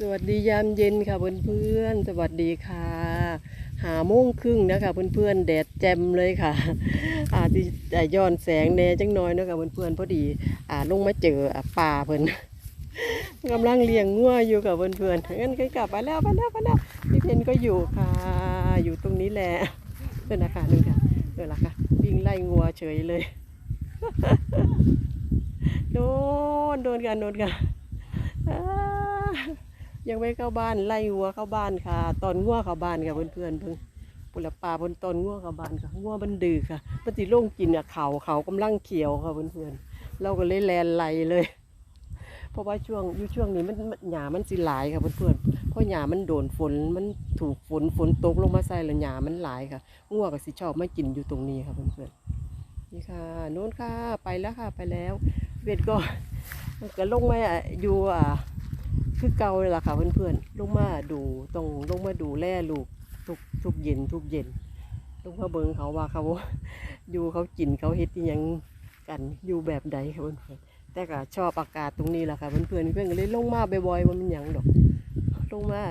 สวัสดียามเย็นค่ะเพื่อนๆ สวัสดีค่ะ หาโมงครึ่งนะคะเพื่อนๆ แดดแจ่มเลยค่ะ อาจจะย้อนแสงแน่จังน้อยนะคะเพื่อนๆพอดีอ่าลงมาเจอป่าเพิ่อนกำลังเลี้ยงงัวอยู่กับเพื่อนๆงั้นก็กลับไปแล้วไปแล้วไปแล้วพี่เพนก็อยู่ค่ะ อยู่ตรงนี้แหละเพื่อนนะคะนึงค่ะเออละค่ะวิ่งไล่งัวเฉยเลยโดนโดนกันโดนกัน ยังไม่เข้าบ้านไล่วัวเข้าบ้านค่ะ ตอนงัวเข้าบ้านค่ะเพื่อนๆเพิ่งปุระปลาบนตอนงัวเข้าบ้านค่ะงัวมันดื้อค่ะมันสิลงกินอะเขาเขากำลังเขียวค่ะเพื่อนๆเราก็เลยแลนไล่เลย เพราะว่าช่วงอยู่ช่วงนี้มันหญ้ามันสิหลายค่ะเพื่อนๆเพราะหญ้ามันโดนฝนมันถูกฝนฝนตกลงมาใส่แล้วหญ้ามันหลายค่ะงัวก็สิชอบไมากินอยู่ตรงนี้ค่ะเพื่อนๆนี่ค่ะโน้นค่ะไปแล้วค่ะไปแล้ว เวทก็ก็ลงมาอยู่อ่า คือเก่าเลยล่ะค่ะเพื่อนๆลงมาดูตรงลงมาดูแลลูกทุกทุกเย็นทุกเย็นลงมาเบิ้งเขาว่าเขาอยู่เขากินเขาเฮ็ดยังกันอยู่แบบใดค่ะเพื่อนๆแต่ก็ชอบอากาศตรงนี้แหละค่ะเพื่อนๆเพื่อนก็เลยลงมาบ่อยๆว่ามันยังดอก ลงมา